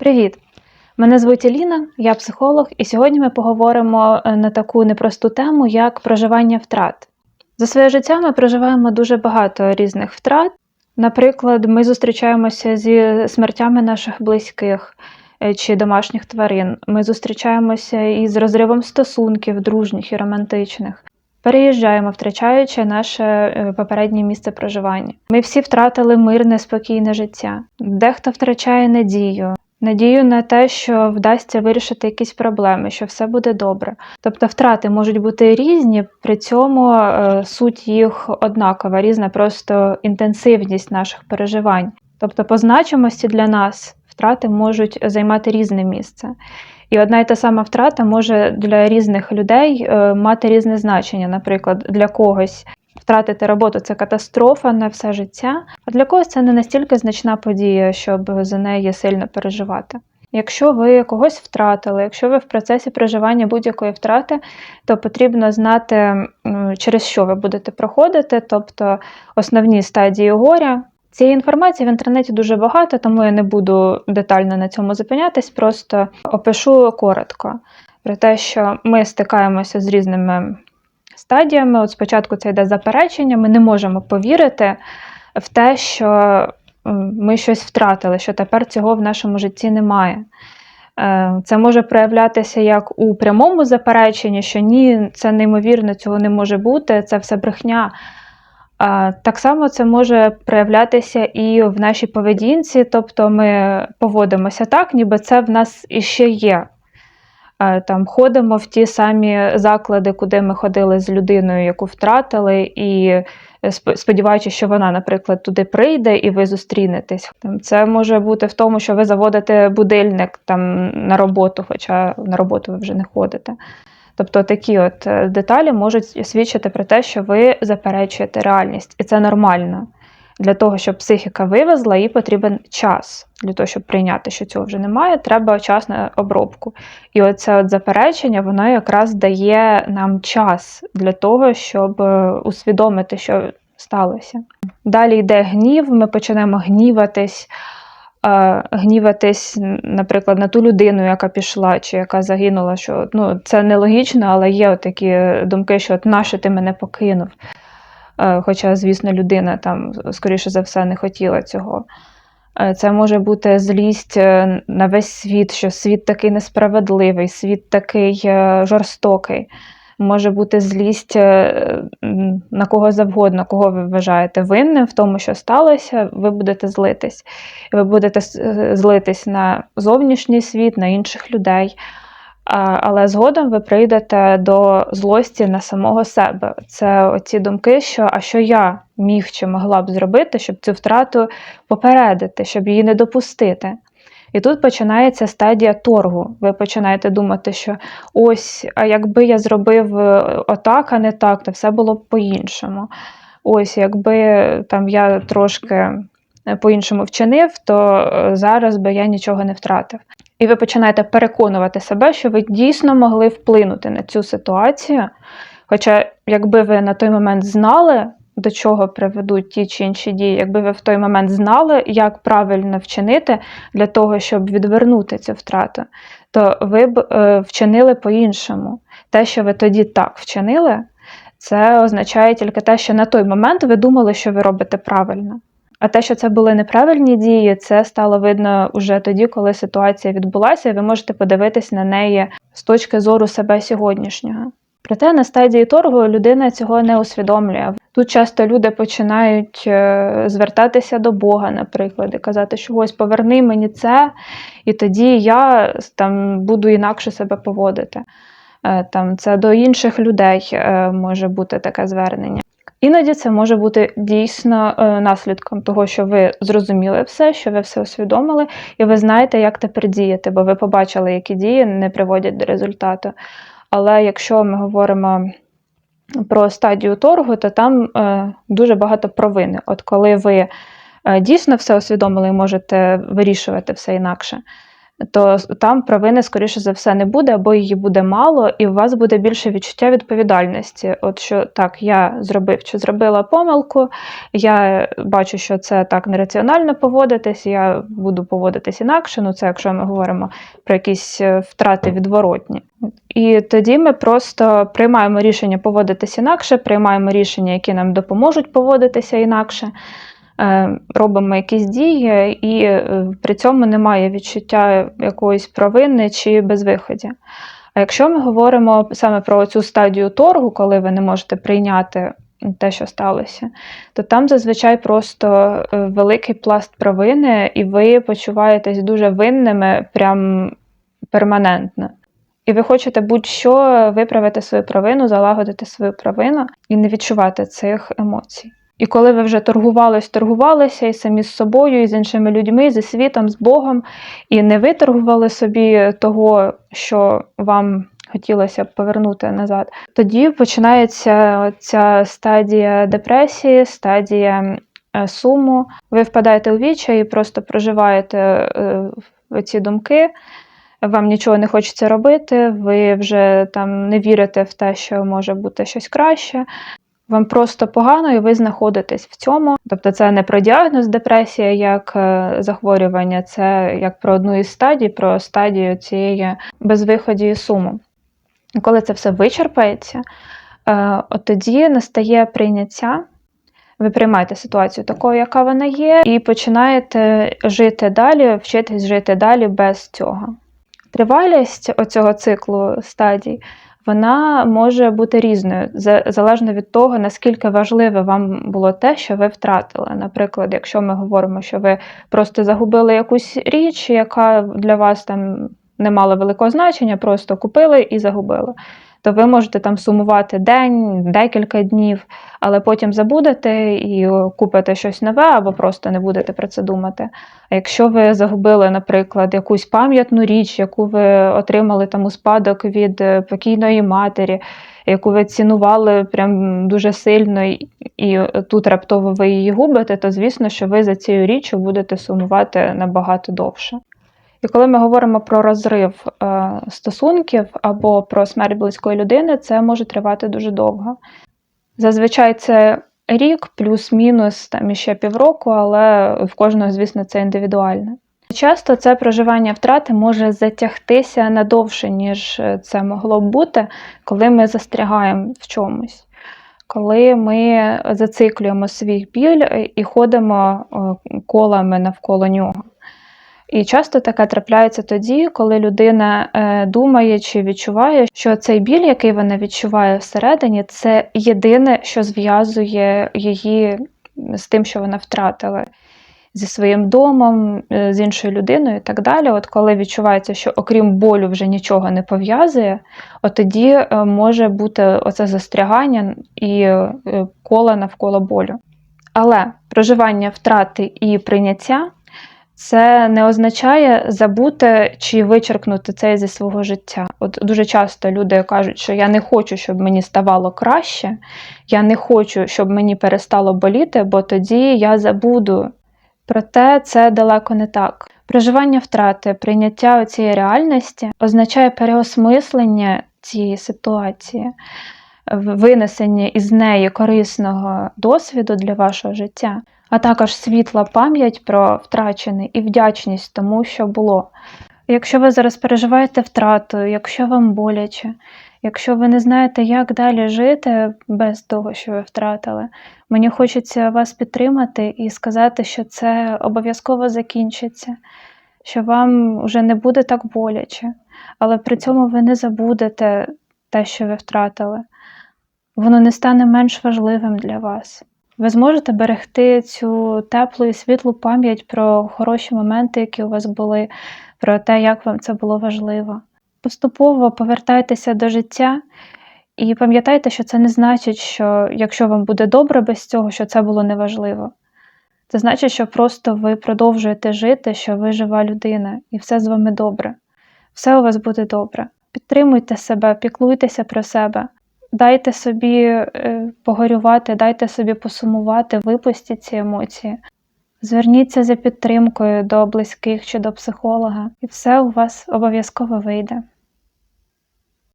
Привіт! Мене звуть Еліна, я психолог, і сьогодні ми поговоримо е, на таку непросту тему, як проживання втрат. За своє життя ми проживаємо дуже багато різних втрат. Наприклад, ми зустрічаємося зі смертями наших близьких е, чи домашніх тварин. Ми зустрічаємося із розривом стосунків, дружніх і романтичних. Переїжджаємо, втрачаючи наше е, попереднє місце проживання. Ми всі втратили мирне, спокійне життя. Дехто втрачає надію, надію на те, що вдасться вирішити якісь проблеми, що все буде добре. Тобто втрати можуть бути різні, при цьому е, суть їх однакова, різна просто інтенсивність наших переживань. Тобто, по значимості для нас втрати можуть займати різне місце. І одна й та сама втрата може для різних людей е, мати різне значення. Наприклад, для когось втратити роботу це катастрофа на все життя, а для когось це не настільки значна подія, щоб за неї сильно переживати. Якщо ви когось втратили, якщо ви в процесі проживання будь-якої втрати, то потрібно знати, через що ви будете проходити, тобто основні стадії горя. Цієї інформації в інтернеті дуже багато, тому я не буду детально на цьому зупинятись, просто опишу коротко про те, що ми стикаємося з різними стадіями. От спочатку це йде заперечення, ми не можемо повірити в те, що ми щось втратили, що тепер цього в нашому житті немає. Е, Це може проявлятися як у прямому запереченні, що ні, це неймовірно, цього не може бути, це все брехня. Так само це може проявлятися і в нашій поведінці, тобто ми поводимося так, ніби це в нас іще є. А, Там ходимо в ті самі заклади, куди ми ходили з людиною, яку втратили, і сподіваючись, що вона, наприклад, туди прийде і ви зустрінетесь. Там це може бути в тому, що ви заводите будильник там на роботу, хоча на роботу ви вже не ходите. Тобто такі от е, деталі можуть свідчити про те, що ви заперечуєте реальність, і це нормально. Для того, щоб психіка вивезла, їй потрібен час. Для того, щоб прийняти, що цього вже немає, треба час на обробку. І оце от заперечення, воно якраз дає нам час для того, щоб е, усвідомити, що сталося. Далі йде гнів, ми почнемо гніватись, е, гніватись, наприклад, на ту людину, яка пішла чи яка загинула, що ну, це нелогічно, але є такі думки, що от нащо ти мене покинув. Е, Хоча, звісно, людина там, скоріше за все, не хотіла цього. Е, Це може бути злість е, на весь світ, що світ такий несправедливий, світ такий жорстокий. Може бути злість на кого завгодно, кого ви вважаєте винним в тому, що сталося, ви будете злитись. Ви будете злитись на зовнішній світ, на інших людей. Але згодом ви прийдете до злості на самого себе. Це оці думки, що а що я міг чи могла б зробити, щоб цю втрату попередити, щоб її не допустити. І тут починається стадія торгу. Ви починаєте думати, що ось, а якби я зробив е, отак, а не так, то все було б по-іншому. Ось, якби там я трошки е, по-іншому вчинив, то е, зараз би я нічого не втратив. І ви починаєте переконувати себе, що ви дійсно могли вплинути на цю ситуацію. Хоча, якби ви на той момент знали, до чого приведуть ті чи інші дії, якби ви в той момент знали, як правильно вчинити для того, щоб відвернути цю втрату, то ви б е, вчинили по-іншому. Те, що ви тоді так вчинили, це означає тільки те, що на той момент ви думали, що ви робите правильно. А те, що це були неправильні дії, це стало видно уже тоді, коли ситуація відбулася, ви можете подивитись на неї з точки зору себе сьогоднішнього. Проте на стадії торгу людина цього не усвідомлює. Тут часто люди починають е, звертатися до Бога, наприклад, і казати, що ось поверни мені це, і тоді я там буду інакше себе поводити. Е, Там це до інших людей е, може бути таке звернення. Іноді це може бути дійсно е, наслідком того, що ви зрозуміли все, що ви все усвідомили, і ви знаєте, як тепер діяти, бо ви побачили, які дії не приводять до результату. Але якщо ми говоримо про стадію торгу, то там е, дуже багато провини. От коли ви е, дійсно все усвідомили і можете вирішувати все інакше, то там провини, скоріше за все, не буде, або її буде мало, і у вас буде більше відчуття відповідальності. От що так, я зробив чи зробила помилку, я бачу, що це так нераціонально поводитись, я буду поводитись інакше. Ну, це якщо ми говоримо про якісь е, втрати відворотні. І тоді ми просто приймаємо рішення поводитись інакше, приймаємо рішення, які нам допоможуть поводитися інакше. Е, робимо якісь дії, і е, при цьому немає відчуття якоїсь провини чи безвиході. А якщо ми говоримо саме про цю стадію торгу, коли ви не можете прийняти те, що сталося, то там зазвичай просто е, великий пласт провини, і ви почуваєтесь дуже винними прям перманентно. І ви хочете будь-що виправити свою провину, залагодити свою провину і не відчувати цих емоцій. І коли ви вже торгувались, торгувалися і самі з собою, і з іншими людьми, і зі світом, з Богом, і не виторгували собі того, що вам хотілося б повернути назад, тоді починається ця стадія депресії, стадія е, суму. Ви впадаєте у вічай і просто проживаєте е, ці думки. Вам нічого не хочеться робити, ви вже там не вірите в те, що може бути щось краще. Вам просто погано, і ви знаходитесь в цьому. Тобто, це не про діагноз депресія як е, захворювання, це як про одну із стадій, про стадію цієї безвиході і суму. І коли це все вичерпається, е, от тоді настає прийняття. Ви приймаєте ситуацію такою, яка вона є, і починаєте жити далі, вчитись жити далі без цього. Тривалість оцього циклу стадій вона може бути різною, залежно від того, наскільки важливе вам було те, що ви втратили. Наприклад, якщо ми говоримо, що ви просто загубили якусь річ, яка для вас там не мала великого значення, просто купили і загубили то ви можете там сумувати день, декілька днів, але потім забудете і купите щось нове, або просто не будете про це думати. А якщо ви загубили, наприклад, якусь пам'ятну річ, яку ви отримали там у спадок від е, покійної матері, яку ви цінували прям дуже сильно, і тут раптово ви її губите, то звісно, що ви за цією річчю будете сумувати набагато довше. І коли ми говоримо про розрив е, стосунків або про смерть близької людини, це може тривати дуже довго. Зазвичай це рік, плюс-мінус там іще півроку, але в кожного, звісно, це індивідуально. Часто це проживання втрати може затягтися надовше, ніж це могло б бути, коли ми застрягаємо в чомусь, коли ми зациклюємо свій біль і ходимо е, колами навколо нього. І часто таке трапляється тоді, коли людина е, думає чи відчуває, що цей біль, який вона відчуває всередині, це єдине, що зв'язує її з тим, що вона втратила. Зі своїм домом, е, з іншою людиною і так далі. От коли відчувається, що окрім болю вже нічого не пов'язує, от тоді е, може бути оце застрягання і кола навколо болю. Але проживання втрати і прийняття це не означає забути чи вичеркнути це зі свого життя. От дуже часто люди кажуть, що я не хочу, щоб мені ставало краще, я не хочу, щоб мені перестало боліти, бо тоді я забуду. Проте це далеко не так. Проживання втрати, прийняття цієї реальності означає переосмислення цієї ситуації, винесення із неї корисного досвіду для вашого життя а також світла пам'ять про втрачене і вдячність тому, що було. Якщо ви зараз переживаєте втрату, якщо вам боляче, якщо ви не знаєте, як далі жити без того, що ви втратили, мені хочеться вас підтримати і сказати, що це обов'язково закінчиться, що вам вже не буде так боляче, але при цьому ви не забудете те, що ви втратили. Воно не стане менш важливим для вас ви зможете берегти цю теплу і світлу пам'ять про хороші моменти, які у вас були, про те, як вам це було важливо. Поступово повертайтеся до життя і пам'ятайте, що це не значить, що якщо вам буде добре без цього, що це було неважливо. Це значить, що просто ви продовжуєте жити, що ви жива людина, і все з вами добре. Все у вас буде добре. Підтримуйте себе, піклуйтеся про себе. Дайте собі е, погорювати, дайте собі посумувати, випустіть ці емоції. Зверніться за підтримкою до близьких чи до психолога, і все у вас обов'язково вийде.